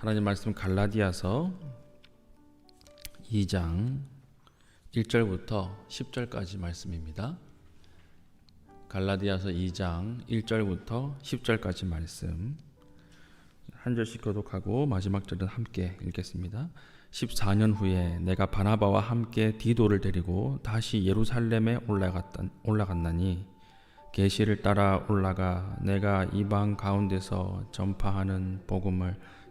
하나님 말씀 갈라디아서 2장 1절부터 10절까지 말씀입니다. 갈라디아서 2장 1절부터 10절까지 말씀 한 절씩 교독하고 마지막 절은 함께 읽겠습니다. 14년 후에 내가 바나바와 함께 디도를 데리고 다시 예루살렘에 올라갔다, 올라갔나니 계시를 따라 올라가 내가 이방 가운데서 전파하는 복음을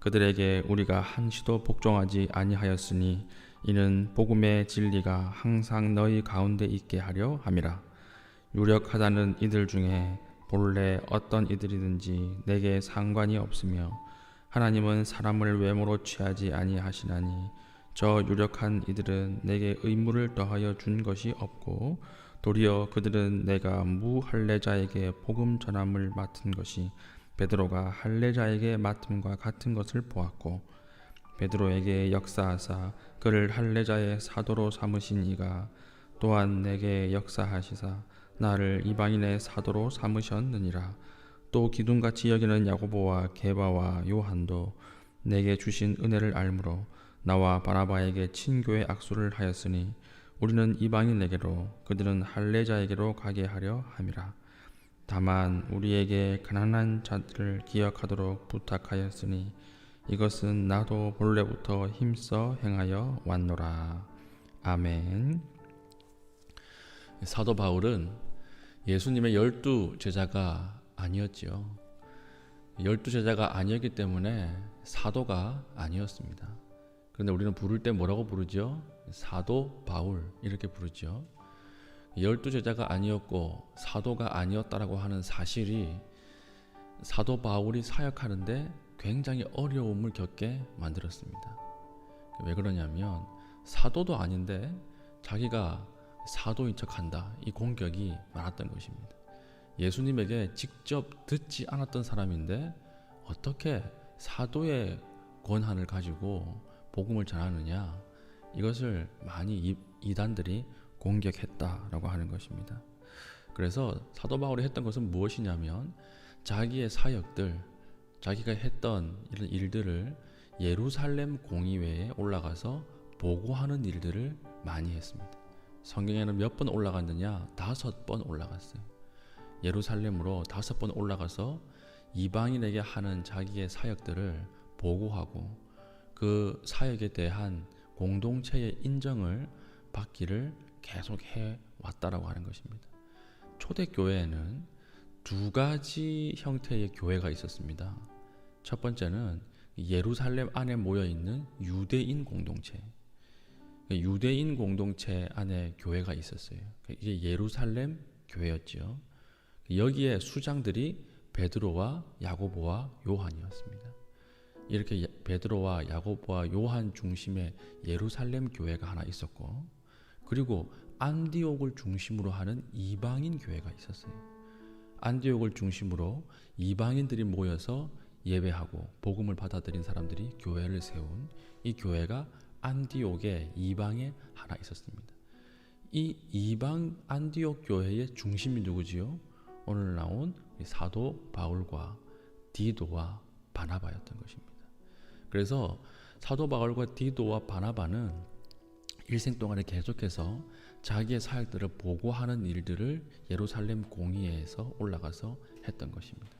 그들에게 우리가 한시도 복종하지 아니하였으니 이는 복음의 진리가 항상 너희 가운데 있게 하려 함이라. 유력하다는 이들 중에 본래 어떤 이들이든지 내게 상관이 없으며 하나님은 사람을 외모로 취하지 아니하시나니 저 유력한 이들은 내게 의무를 더하여 준 것이 없고 도리어 그들은 내가 무할례자에게 복음 전함을 맡은 것이 베드로가 할례자에게 맡음과 같은 것을 보았고 베드로에게 역사하사 그를 할례자의 사도로 삼으신 이가 또한 내게 역사하시사 나를 이방인의 사도로 삼으셨느니라. 또 기둥같이 여기는 야고보와 게바와 요한도 내게 주신 은혜를 알므로 나와 바나바에게 친교의 악수를 하였으니 우리는 이방인에게로 그들은 할례자에게로 가게 하려 함이라 다만 우리에게 가난한 자들을 기억하도록 부탁하였으니 이것은 나도 본래부터 힘써 행하여 왔노라 아멘 사도 바울은 예수님의 열두 제자가 아니었지요. 열두 제자가 아니었기 때문에 사도가 아니었습니다. 그런데 우리는 부를 때 뭐라고 부르죠? 사도 바울 이렇게 부르죠. 열두 제자가 아니었고 사도가 아니었다라고 하는 사실이 사도 바울이 사역하는데 굉장히 어려움을 겪게 만들었습니다. 왜 그러냐면 사도도 아닌데 자기가 사도인 척 한다 이 공격이 많았던 것입니다. 예수님에게 직접 듣지 않았던 사람인데 어떻게 사도의 권한을 가지고 복음을 전하느냐 이것을 많이 이단들이 공격했다라고 하는 것입니다. 그래서 사도 바울이 했던 것은 무엇이냐면 자기의 사역들, 자기가 했던 이런 일들을 예루살렘 공의회에 올라가서 보고하는 일들을 많이 했습니다. 성경에는 몇 번 올라갔느냐? 다섯 번 올라갔어요. 예루살렘으로 다섯 번 올라가서 이방인에게 하는 자기의 사역들을 보고하고 그 사역에 대한 공동체의 인정을 받기를 계속 해 왔다라고 하는 것입니다. 초대교회에는 두 가지 형태의 교회가 있었습니다. 첫 번째는 예루살렘 안에 모여 있는 유대인 공동체. 유대인 공동체 안에 교회가 있었어요. 이게 예루살렘 교회였죠. 여기에 수장들이 베드로와 야고보와 요한이었습니다. 이렇게 베드로와 야고보와 요한 중심의 예루살렘 교회가 하나 있었고 그리고 안디옥을 중심으로 하는 이방인 교회가 있었어요. 안디옥을 중심으로 이방인들이 모여서 예배하고 복음을 받아들인 사람들이 교회를 세운 이 교회가 안디옥의 이방에 하나 있었습니다. 이 이방 안디옥 교회의 중심이 누구지요? 오늘 나온 사도 바울과 디도와 바나바였던 것입니다. 그래서 사도 바울과 디도와 바나바는 일생 동안에 계속해서 자기의 사역들을 보고하는 일들을 예루살렘 공의회에서 올라가서 했던 것입니다.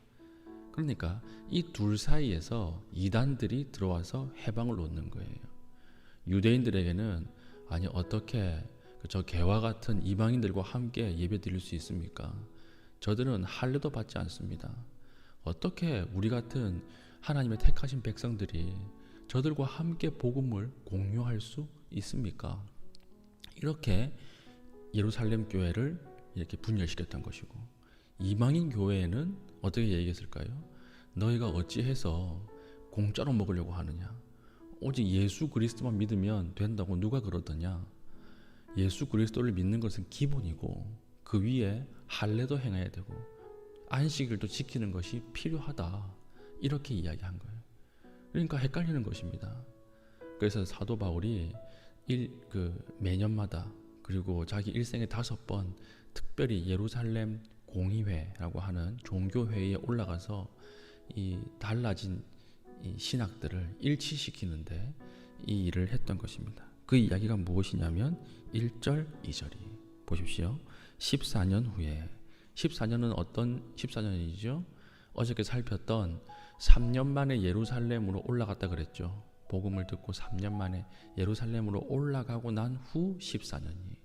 그러니까 이 둘 사이에서 이단들이 들어와서 해방을 놓는 거예요. 유대인들에게는 아니 어떻게 저 개와 같은 이방인들과 함께 예배 드릴 수 있습니까? 저들은 할례도 받지 않습니다. 어떻게 우리 같은 하나님의 택하신 백성들이 저들과 함께 복음을 공유할 수 있습니까? 이렇게 예루살렘 교회를 이렇게 분열시켰던 것이고 이방인 교회에는 어떻게 얘기했을까요? 너희가 어찌해서 공짜로 먹으려고 하느냐? 오직 예수 그리스도만 믿으면 된다고 누가 그러더냐? 예수 그리스도를 믿는 것은 기본이고 그 위에 할례도 행해야 되고 안식일도 지키는 것이 필요하다. 이렇게 이야기한 거예요. 그러니까 헷갈리는 것입니다. 그래서 사도 바울이 일, 그 매년마다 그리고 자기 일생에 다섯 번 특별히 예루살렘 공의회라고 하는 종교회의에 올라가서 이 달라진 이 신학들을 일치시키는데 이 일을 했던 것입니다. 그 이야기가 무엇이냐면 1절, 2절이 보십시오. 14년 후에 14년은 어떤 14년이죠? 어저께 살폈던 3년 만에 예루살렘으로 올라갔다 그랬죠. 복음을 듣고 3년 만에 예루살렘으로 올라가고 난 후 14년이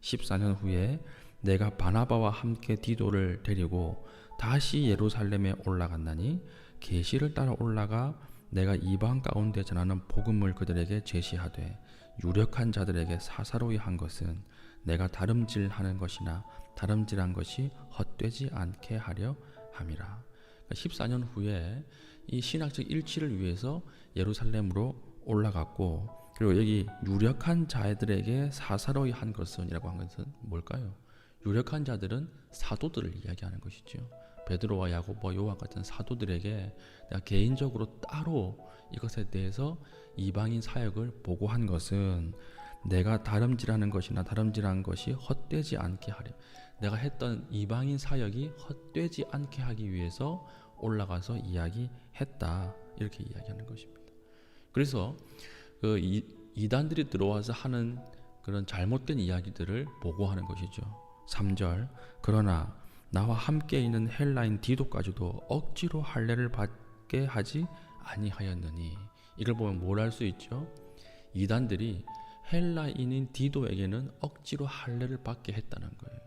14년 후에 내가 바나바와 함께 디도를 데리고 다시 예루살렘에 올라갔나니 계시를 따라 올라가 내가 이방 가운데 전하는 복음을 그들에게 제시하되 유력한 자들에게 사사로이 한 것은 내가 다름질하는 것이나 다름질한 것이 헛되지 않게 하려 함이라. 14년 후에 이 신학적 일치를 위해서 예루살렘으로 올라갔고 그리고 여기 유력한 자들에게 사사로이 한 것은이라고 한 것은 뭘까요? 유력한 자들은 사도들을 이야기하는 것이죠. 베드로와 야고보, 요한 같은 사도들에게 내가 개인적으로 따로 이것에 대해서 이방인 사역을 보고한 것은 내가 다름질하는 것이나 다름질한 것이 헛되지 않게 하려. 내가 했던 이방인 사역이 헛되지 않게 하기 위해서 올라가서 이야기했다. 이렇게 이야기하는 것입니다. 그래서 그 이, 이단들이 들어와서 하는 그런 잘못된 이야기들을 보고하는 것이죠. 3절 그러나 나와 함께 있는 헬라인 디도까지도 억지로 할례를 받게 하지 아니하였느니 이걸 보면 뭘할수 있죠? 이단들이 헬라인인 디도에게는 억지로 할례를 받게 했다는 거예요.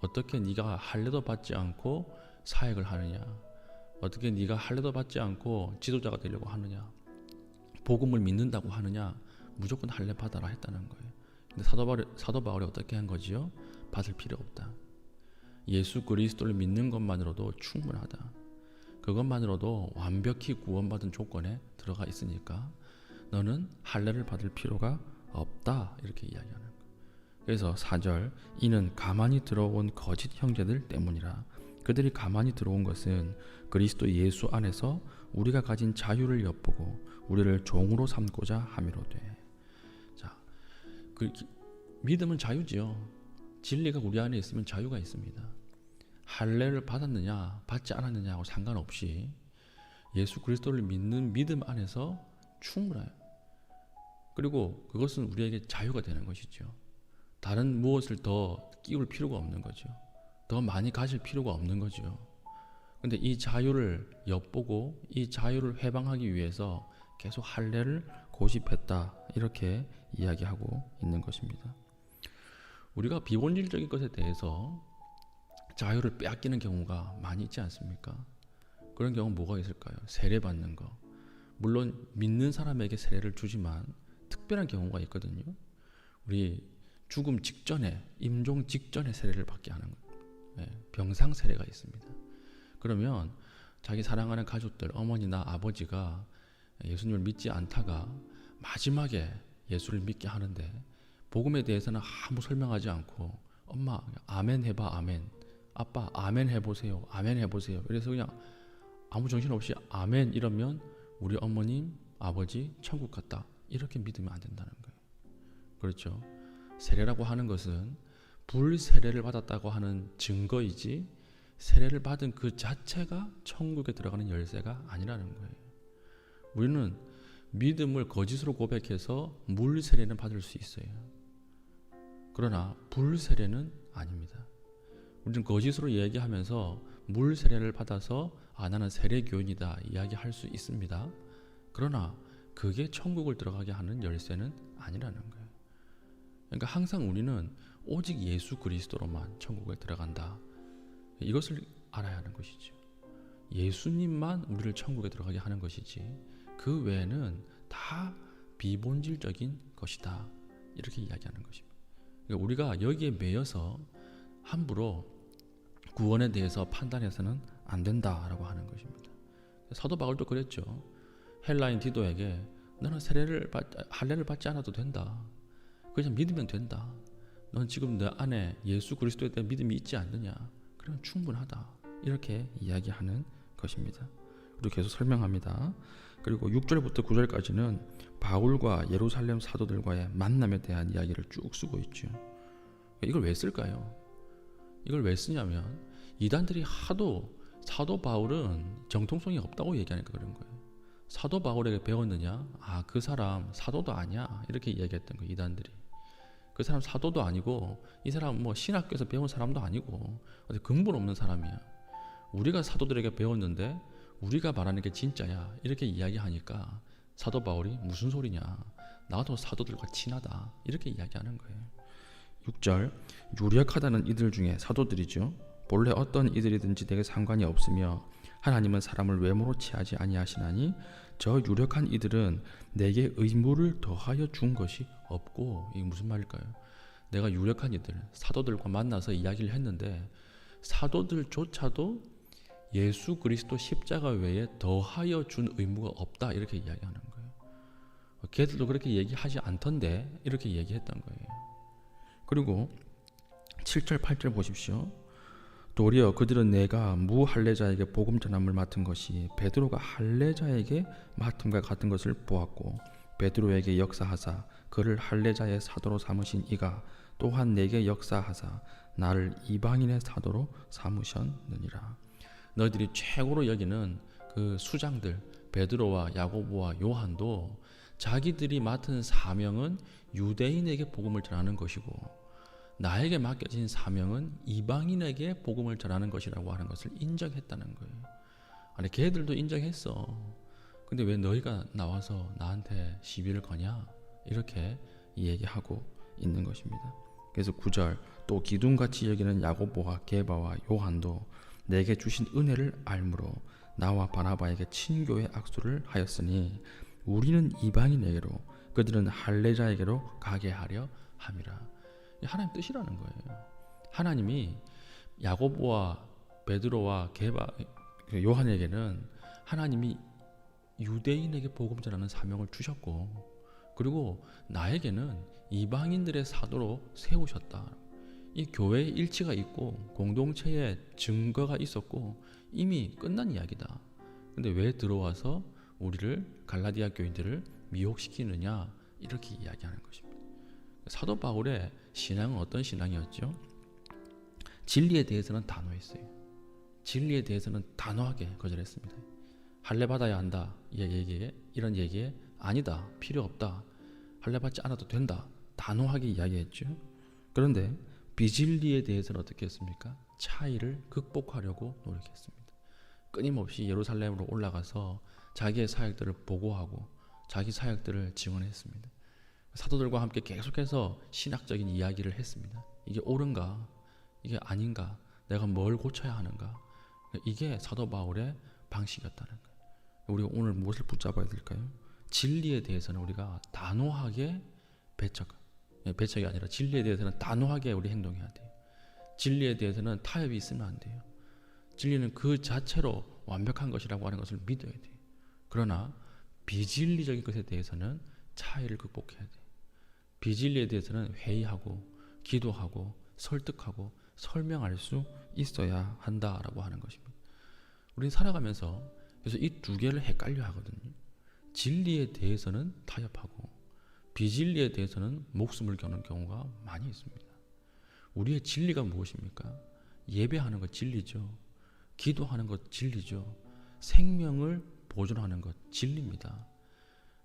어떻게 네가 할례도 받지 않고 사역을 하느냐? 어떻게 네가 할례도 받지 않고 지도자가 되려고 하느냐? 복음을 믿는다고 하느냐? 무조건 할례 받아라 했다는 거예요. 근데 사도 바울이, 사도 바울이 어떻게 한 거지요? 받을 필요 없다. 예수 그리스도를 믿는 것만으로도 충분하다. 그것만으로도 완벽히 구원받은 조건에 들어가 있으니까 너는 할례를 받을 필요가 없다. 이렇게 이야기하는 거예요. 그래서 4절 이는 가만히 들어온 거짓 형제들 때문이라 그들이 가만히 들어온 것은 그리스도 예수 안에서 우리가 가진 자유를 엿보고 우리를 종으로 삼고자 함이로되 자, 그 믿음은 자유지요. 진리가 우리 안에 있으면 자유가 있습니다. 할례를 받았느냐 받지 않았느냐하고 상관없이 예수 그리스도를 믿는 믿음 안에서 충분해요. 그리고 그것은 우리에게 자유가 되는 것이죠. 다른 무엇을 더 끼울 필요가 없는 거죠. 더 많이 가질 필요가 없는 거죠. 근데 이 자유를 엿보고 이 자유를 회방하기 위해서 계속 할례를 고집했다 이렇게 이야기하고 있는 것입니다. 우리가 비본질적인 것에 대해서 자유를 빼앗기는 경우가 많이 있지 않습니까? 그런 경우 뭐가 있을까요? 세례 받는 거. 물론 믿는 사람에게 세례를 주지만 특별한 경우가 있거든요. 우리 죽음 직전에 임종 직전에 세례를 받게 하는 거. 예, 병상 세례가 있습니다. 그러면 자기 사랑하는 가족들 어머니나 아버지가 예수님을 믿지 않다가 마지막에 예수를 믿게 하는데 복음에 대해서는 아무 설명하지 않고 엄마 아멘 해봐 아멘. 아빠 아멘 해보세요 아멘 해보세요. 그래서 그냥 아무 정신없이 아멘 이러면 우리 어머님 아버지 천국 갔다. 이렇게 믿으면 안 된다는 거예요. 그렇죠? 세례라고 하는 것은 불 세례를 받았다고 하는 증거이지 세례를 받은 그 자체가 천국에 들어가는 열쇠가 아니라는 거예요 우리는 믿음을 거짓으로 고백해서 물 세례는 받을 수 있어요 그러나 불 세례는 아닙니다. 우리는 거짓으로 얘기하면서 물 세례를 받아서 아 나는 세례 교인이다 이야기할 수 있습니다. 그러나 그게 천국을 들어가게 하는 열쇠는 아니라는 거예요. 그러니까 항상 우리는 오직 예수 그리스도로만 천국에 들어간다. 이것을 알아야 하는 것이죠. 예수님만 우리를 천국에 들어가게 하는 것이지 그 외에는 다 비본질적인 것이다. 이렇게 이야기하는 것입니다. 그러니까 우리가 여기에 매여서 함부로 구원에 대해서 판단해서는 안 된다라고 하는 것입니다. 사도 바울도 그랬죠. 헬라인 디도에게 너는 세례를 받, 할례를 받지 않아도 된다. 그냥 믿으면 된다. 넌 지금 너 안에 예수 그리스도에 대한 믿음이 있지 않느냐? 그러면 충분하다. 이렇게 이야기하는 것입니다. 그리고 계속 설명합니다. 그리고 6절부터 9절까지는 바울과 예루살렘 사도들과의 만남에 대한 이야기를 쭉 쓰고 있죠. 이걸 왜 쓸까요? 이걸 왜 쓰냐면 이단들이 하도 사도 바울은 정통성이 없다고 얘기하니까 그런 거예요. 사도 바울에게 배웠느냐? 아, 그 사람 사도도 아니야. 이렇게 이야기했던 거예요, 이단들이. 그 사람 사도도 아니고 이 사람 뭐 신학교에서 배운 사람도 아니고 어디 근본 없는 사람이야. 우리가 사도들에게 배웠는데 우리가 말하는 게 진짜야. 이렇게 이야기하니까 사도 바울이 무슨 소리냐? 나도 사도들과 친하다. 이렇게 이야기하는 거예요. 6절 유력하다는 이들 중에 사도들이죠. 본래 어떤 이들이든지 내게 상관이 없으며 하나님은 사람을 외모로 취하지 아니하시나니 저 유력한 이들은 내게 의무를 더하여 준 것이 없고 이게 무슨 말일까요? 내가 유력한 이들 사도들과 만나서 이야기를 했는데 사도들조차도 예수 그리스도 십자가 외에 더하여 준 의무가 없다 이렇게 이야기하는 거예요. 걔들도 그렇게 얘기하지 않던데 이렇게 얘기했던 거예요. 그리고 7절 8절 보십시오. 도리어 그들은 내가 무할례자에게 복음 전함을 맡은 것이 베드로가 할례자에게 맡음과 같은 것을 보았고 베드로에게 역사하사 그를 할례자의 사도로 삼으신 이가 또한 내게 역사하사 나를 이방인의 사도로 삼으셨느니라. 너희들이 최고로 여기는 그 수장들 베드로와 야고보와 요한도 자기들이 맡은 사명은 유대인에게 복음을 전하는 것이고 나에게 맡겨진 사명은 이방인에게 복음을 전하는 것이라고 하는 것을 인정했다는 거예요. 아니 걔들도 인정했어. 근데 왜 너희가 나와서 나한테 시비를 거냐? 이렇게 얘기하고 있는 것입니다. 그래서 9절 또 기둥같이 여기는 야고보와 게바와 요한도 내게 주신 은혜를 알므로 나와 바나바에게 친교의 악수를 하였으니 우리는 이방인에게로 그들은 할례자에게로 가게 하려 함이라. 하나님 뜻이라는 거예요. 하나님이 야고보와 베드로와 게바 그 요한에게는 하나님이 유대인에게 복음 전하는 사명을 주셨고 그리고 나에게는 이방인들의 사도로 세우셨다. 이 교회의 일치가 있고 공동체의 증거가 있었고 이미 끝난 이야기다. 근데 왜 들어와서 우리를 갈라디아 교인들을 미혹시키느냐 이렇게 이야기하는 것입니다. 사도 바울의 신앙은 어떤 신앙이었죠? 진리에 대해서는 단호했어요. 진리에 대해서는 단호하게 거절했습니다. 할례 받아야 한다. 이 얘기에 이런 얘기에 아니다. 필요 없다. 할례 받지 않아도 된다. 단호하게 이야기했죠. 그런데 비진리에 대해서는 어떻게 했습니까? 차이를 극복하려고 노력했습니다. 끊임없이 예루살렘으로 올라가서 자기의 사역들을 보고하고 자기 사역들을 증언했습니다. 사도들과 함께 계속해서 신학적인 이야기를 했습니다. 이게 옳은가? 이게 아닌가? 내가 뭘 고쳐야 하는가? 이게 사도 바울의 방식이었다는 거예요. 우리가 오늘 무엇을 붙잡아야 될까요? 진리에 대해서는 우리가 단호하게 배척, 예, 배척이 아니라 진리에 대해서는 단호하게 우리 행동해야 돼요. 진리에 대해서는 타협이 있으면 안 돼요. 진리는 그 자체로 완벽한 것이라고 하는 것을 믿어야 돼요. 그러나 비진리적인 것에 대해서는 차이를 극복해야 돼요. 비진리에 대해서는 회의하고 기도하고 설득하고 설명할 수 있어야 한다라고 하는 것입니다. 우리는 살아가면서 그래서 이 두 개를 헷갈려 하거든요. 진리에 대해서는 타협하고 비진리에 대해서는 목숨을 거는 경우가 많이 있습니다. 우리의 진리가 무엇입니까? 예배하는 것 진리죠. 기도하는 것 진리죠. 생명을 보존하는 것 진리입니다.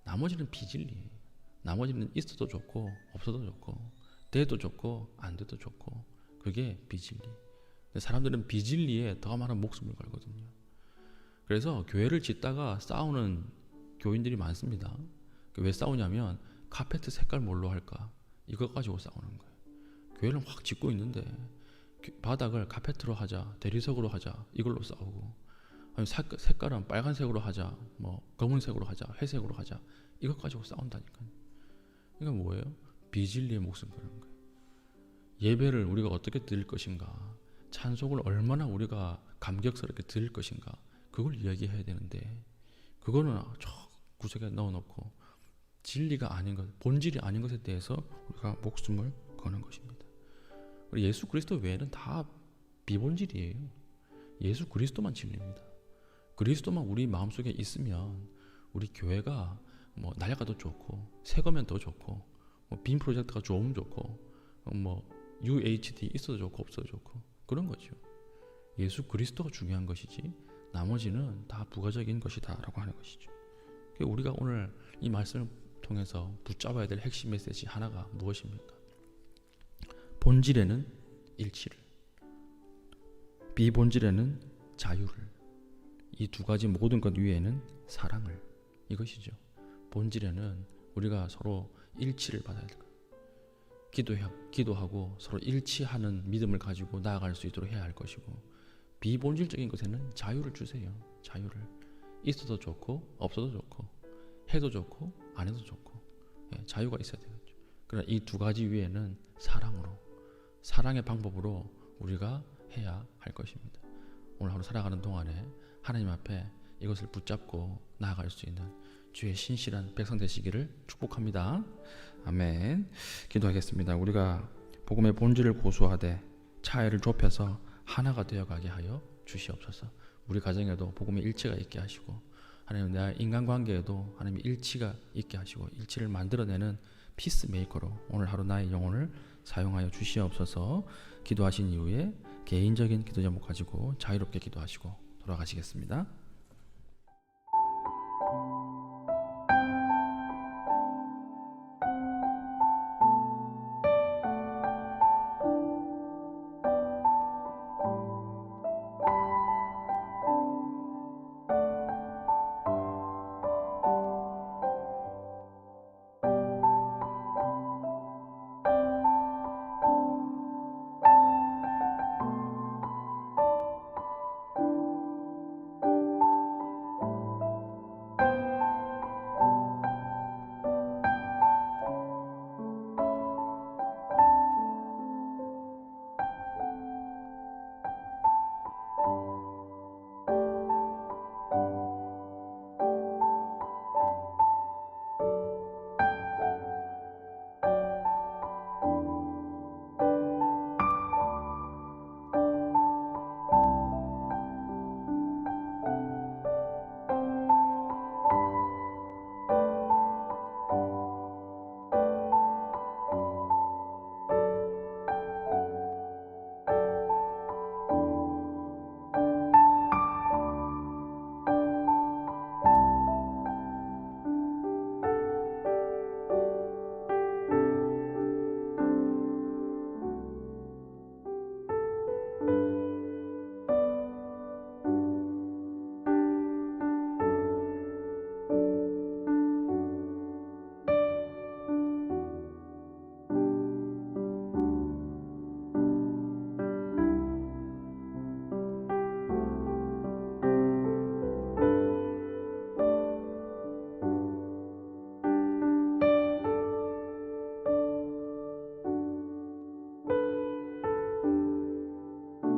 나머지는 비진리예요. 나머지는 있어도 좋고 없어도 좋고 돼도 좋고 안 돼도 좋고 그게 비진리. 사람들은 비진리에 더 많은 목숨을 걸거든요. 그래서 교회를 짓다가 싸우는 교인들이 많습니다. 왜 싸우냐면 카페트 색깔 뭘로 할까 이거 가지고 싸우는 거예요. 교회를 확 짓고 있는데 바닥을 카페트로 하자, 대리석으로 하자 이걸로 싸우고 색깔은 빨간색으로 하자, 뭐 검은색으로 하자, 회색으로 하자 이것 가지고 싸운다니까요. 이건 뭐예요? 비진리의 목숨 거는 거예요. 예배를 우리가 어떻게 드릴 것인가, 찬송을 얼마나 우리가 감격스럽게 드릴 것인가, 그걸 이야기해야 되는데, 그거는 저 구석에 넣어놓고 진리가 아닌 것, 본질이 아닌 것에 대해서 우리가 목숨을 거는 것입니다. 우리 예수 그리스도 외에는 다 비본질이에요. 예수 그리스도만 진리입니다. 그리스도만 우리 마음속에 있으면 우리 교회가 뭐 날아가도 좋고 새 거면 더 좋고 뭐 빔 프로젝트가 좋으면 좋고 어, 뭐 UHD 있어도 좋고 없어도 좋고 그런 거죠. 예수 그리스도가 중요한 것이지 나머지는 다 부가적인 것이다라고 하는 것이죠. 우리가 오늘 이 말씀을 통해서 붙잡아야 될 핵심 메시지 하나가 무엇입니까? 본질에는 일치를, 비본질에는 자유를, 이 두 가지 모든 것 위에는 사랑을 이것이죠. 본질에는 우리가 서로 일치를 받아야 될. 기도해, 기도하고 서로 일치하는 믿음을 가지고 나아갈 수 있도록 해야 할 것이고 비본질적인 것에는 자유를 주세요. 자유를 있어도 좋고 없어도 좋고 해도 좋고 안 해도 좋고 예, 자유가 있어야 되겠죠. 그러나 이 두 가지 위에는 사랑으로 사랑의 방법으로 우리가 해야 할 것입니다. 오늘 하루 살아가는 동안에 하나님 앞에 이것을 붙잡고 나아갈 수 있는 주의 신실한 백성 되시기를 축복합니다. 아멘. 기도하겠습니다. 우리가 복음의 본질을 고수하되 차이를 좁혀서 하나가 되어가게 하여 주시옵소서. 우리 가정에도 복음의 일치가 있게 하시고 하나님 내 인간관계에도 하나님 일치가 있게 하시고 일치를 만들어내는 피스 메이커로 오늘 하루 나의 영혼을 사용하여 주시옵소서. 기도하신 이후에 개인적인 기도 제목 가지고 자유롭게 기도하시고 돌아가시겠습니다.